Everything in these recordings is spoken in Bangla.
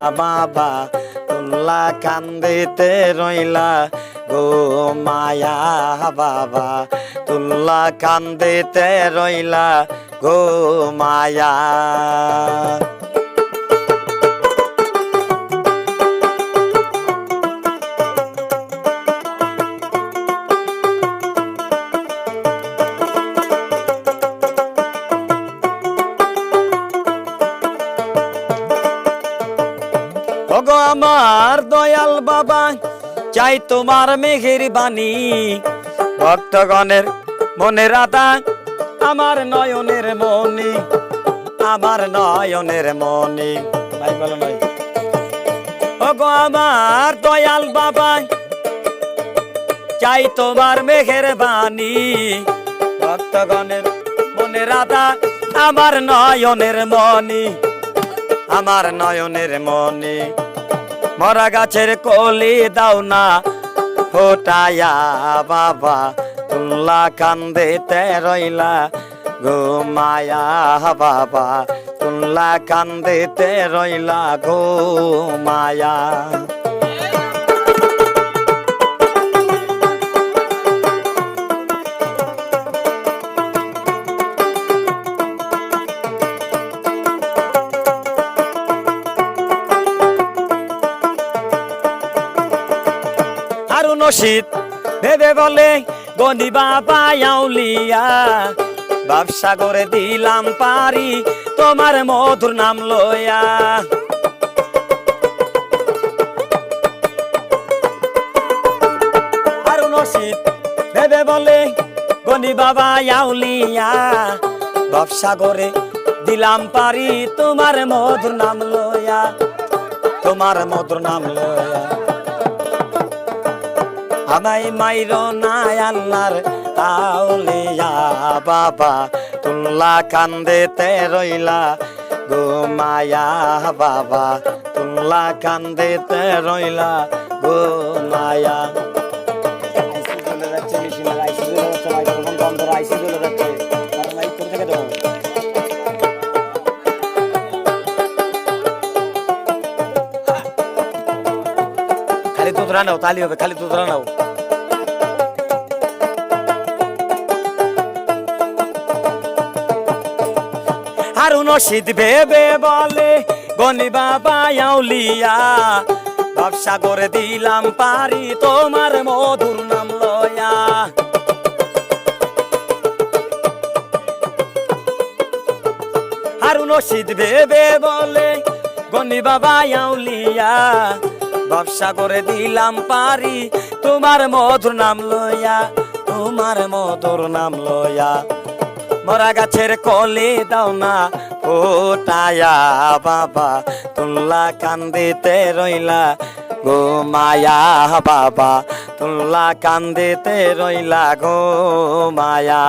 বাবা তুল্লা কান্দিতে রইলা গো মায়া বাবা। তুল্লা কান্দিতে রইলা গো মায়া। ওগো আমার দয়াল বাবা, চাই তোমার মেঘের বাণী ভক্তগণের মনে রাধা আমার নয়নের মনি, আমার নয়নের মনি। ভাই বলো আমার দয়াল বাবা, চাই তোমার মেঘের বাণী ভক্তগণের মনে রাধা আমার নয়নের মনি, আমার নয়নের মনে। মরা গাছের কলি দাও না। ফোটায়া বাবা, তুল্লা কান্দিতে রইলা ঘুমায়া মায়া বাবা, তুল্লা কান্দিতে রইলা গো হারুন ভেবে বলে, গনি বাবা, আউলিয়া, ব্যবসা করে দিলাম পারি, তোমার মধুর নাম লয়া। শীত ভেবে বলে, গনি বাবা, আউলিয়া, ব্যবসা করে দিলাম পারি, তোমার মধুর নাম লয়া, তোমার মধুর নাম লয়া। আমাই মাইর নাই আল্লাহর আউলিয়া বাবা তুল্লা কান্দেতে রইলা। গো মায়া বাবা তুল্লা কান্দেতে রইলা। গো মায়া। আইসি চলে যাচ্ছে মেশিনের আইসি চলে যাচ্ছে মাইক্রোফোন বন্ধ আইসি চলে যাচ্ছে কারণ মাইক কোথা থেকে দেবো খালি দুধরা নাও তালি হবে, খালি দুধরা নাও হারুন শীত ভেবে বলে, গনি বাবা, আউলিয়া ব্যবসা করে দিলাম পারি, তোমার মধুর নাম লয়া। হারুন শীত ভেবে বলে, গনি বাবা, আউলিয়া ব্যবসা করে দিলাম পারি, তোমার মধুর নাম লয়া, তোমার মধুর নাম লয়া। মরা গাছের কলে দাও না। ফোটায়া বাবা, তুল্লা কান্দিতে রইলা। গো মায়া বাবা, তুল্লা কান্দিতে রইলা গো মায়া।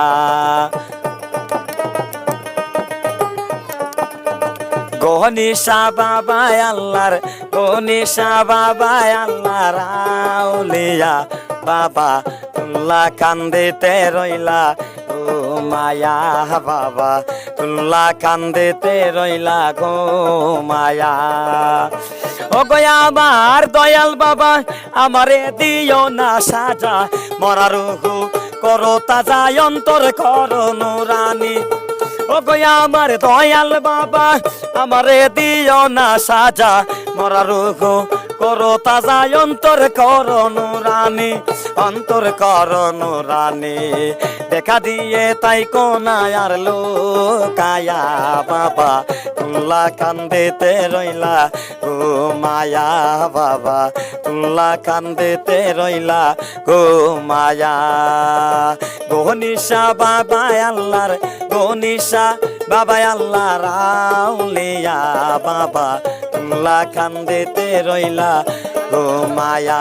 গহনিশা বাবা আল্লাহর গহনিশা বাবা আল্লাহর আউলিয়া বাবা, তুল্লা কান্দিতে রইলা। ও মায়া বাবা, তুল্লা কান্দিতে রইলা গো মায়া। ও গয়া আমার দয়াল বাবা, আমারে দিও না সাজা মরার করো তাজা, অন্তর করো নুরানি। ও গয়া আমার দয়াল বাবা, আমারে দিও না সাজা, মরা রোগ করো তাজা, অন্তর করো নুরানি, অন্তর করো নুরানি। দেখা দিয়ে তাই কোনায় আর লোকায়া বাবা। তুল্লা কান্দেতে রইলা গো মায়া বাবা। তুল্লা কান্দেতে রইলা গো মায়া। গহনিশা বাবা আল্লাহর গহনিশা বাবা আল্লাহ রাউলিয়া বাবা। তুল্লা কান্দেতে রইলা গো মায়া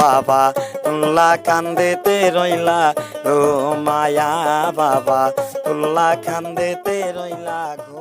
বাবা। তুল্লা কান্দেতে রইলা গো মায়া বাবা তুল্লা কান্দেতে রইলা গো